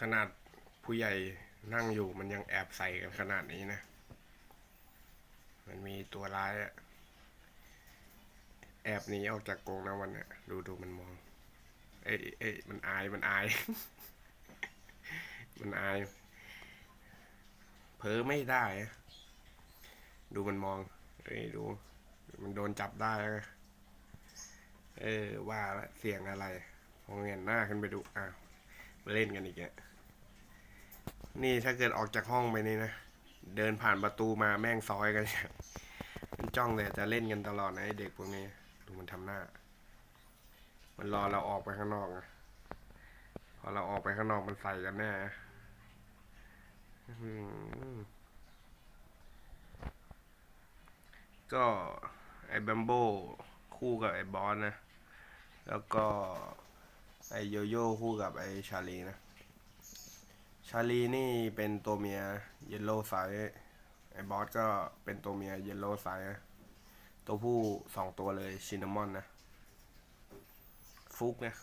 ขนาดผู้ใหญ่นั่งอยู่มันยังแอบใส่กันขนาดนี้นะ มันมีตัวร้ายอะแอบหนีออกจากกรงนะวันเนี้ยดูดูมันมอง เอ้ยเอ้ยมันอายมันอาย มันอาย เผลอไม่ได้ ดูมันมอง เอ้ยดู มันโดนจับได้ เออว่าล้วเสียงอะไรพอเงยหน้าขึ้นไปดูอ้าวเล่นกันอีกแล้ว นี่ถ้าเกิดออกจากห้องไปนี่นะ เดินผ่านประตูมาแม่งซอยกันมันจ้องเลยจะเล่นกันตลอดนะไอเด็กพวกนี้ดูมันทำหน้า มันรอเราออกไปข้างนอกนะพอเราออกไปข้างนอกมันใส่กันแน่ก็ไอ้แบมโบคู่กับไอ้บอสนะ แล้วก็ไอ้โยโย่คู่กับไอ้ชาลีนะ ชาลีนี่เป็นตัวเมียเยลโล่ไซส์ไอ้บอสก็เป็นตัวเมียเยลโล่ไซส์ตัวผู้สองตัวเลยชินนามอนนะ ฟุกนะ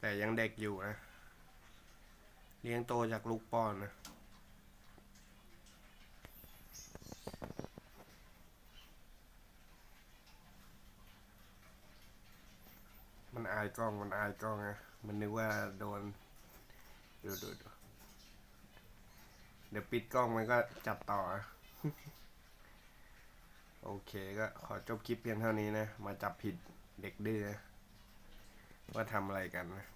แต่ยังเด็กอยู่นะ เลี้ยงโตจากลูกป้อนนะ อายกล้องมันอายกล้องนะมันนึกว่าโดนดูดูดูเดี๋ยวปิดกล้องมันก็จับต่อ โอเคก็ขอจบคลิปเพียงเท่านี้นะ มาจับผิดเด็กดื้อว่าทำอะไรกันนะ